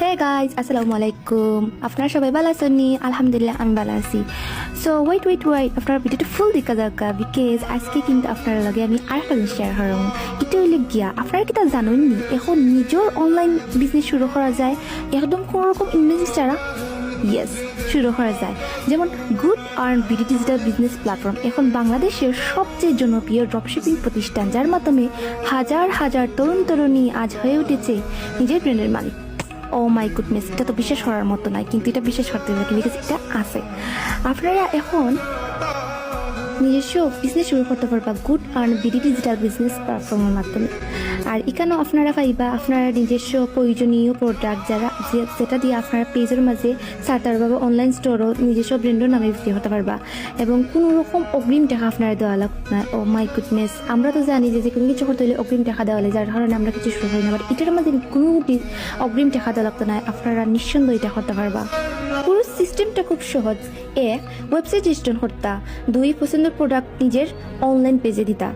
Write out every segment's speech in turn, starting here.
Hey guys আসসালামু আলাইকুম আপনারা সবাই ভালো আছেন আলহামদুলিল্লাহ আমি ভালো আছি সো ওয়েট ওয়েট ওয়েট আপনারা ভিডিওটা ফুল দেখা দরকার বিকজ আজকে কিন্তু আপনার লগে আমি আরেকটা জিনিস শেয়ার করলাম এটা হইলে গিয়া আপনারা কি তা জানেন নি এখন নিজের অনলাইন বিজনেস শুরু করা যায় একদম কোনো রকম ইনভেস্ট ছাড়া ইয়েস শুরু করা যায় যেমন good earn BD digital business platform এখন বাংলাদেশের সবচেয়ে জনপ্রিয় ড্রপশিপিং প্রতিষ্ঠান যার মাধ্যমে হাজার হাজার তরুণ তরুণী আজ হয়ে উঠেছে নিজের ব্র্যান্ডের মালিক ও মাই গুডনেস এটা তো বিশ্বাস করার মতো নয়, কিন্তু এটা বিশ্বাস করতে হবে বিকজ এটা আছে। আপনারা এখন নিজস্ব বিজনেস শুরু করতে পারবা good earn BD digital business প্ল্যাটফর্মের মাধ্যমে। আর এখানেও আপনারা পাইবা, আপনারা নিজস্ব প্রয়োজনীয় প্রোডাক্ট যারা যেটা দিয়ে আপনারা পেজের মাঝে সার্টার বা অনলাইন স্টোরও নিজস্ব ব্র্যান্ডের নামে বিক্রি হতে পারবা। এবং কোনো রকম অগ্রিম টাকা আপনারা দেওয়া লাগবে না, ও মাই গুডনেস আমরা তো জানি যে যে কোনো কিছু করতে হলে অগ্রিম টাকা দেওয়া লাগে, যার কারণে আমরা কিছু শুরু করি না। বাট এটার মধ্যে কোনো অগ্রিম টাকা দেওয়া লাগতো না, আপনারা নিঃসন্দেহে এটা করতে পারবা। পুরো সিস্টেমটা খুব সহজ। এক ওয়েবসাইট রেজিস্ট্রেশন করতা, দুই, পছন্দের প্রোডাক্ট নিজের অনলাইন পেজে দিতা।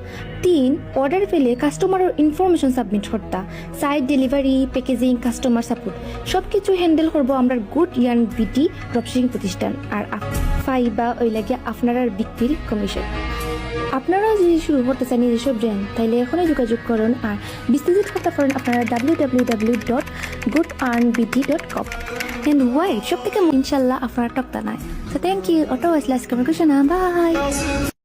তিন অর্ডার পেলে কাস্টমারের ইনফরমেশন সাবমিট করতা। Site delivery packaging customer support সব কিছু হ্যান্ডেল করব আমরা গুড ইয়ান বিটি ড্রপশিপিং প্রতিষ্ঠান। আর ফাইবা ওই লাগে আপনার বিক্রির কমিশন আপনারাও যদি শুরু করতে চান নিজস্ব ব্র্যান্ড তাহলে এখনই যোগাযোগ করুন আর বিস্তারিত করতে পারেন আপনারা W W W dot good earn BD dot com and wait সব থেকে ইনশাল্লাহ আপনারা টকতা নাই। তো থ্যাংক ইউ অটো আসলে আমার কিছু বাই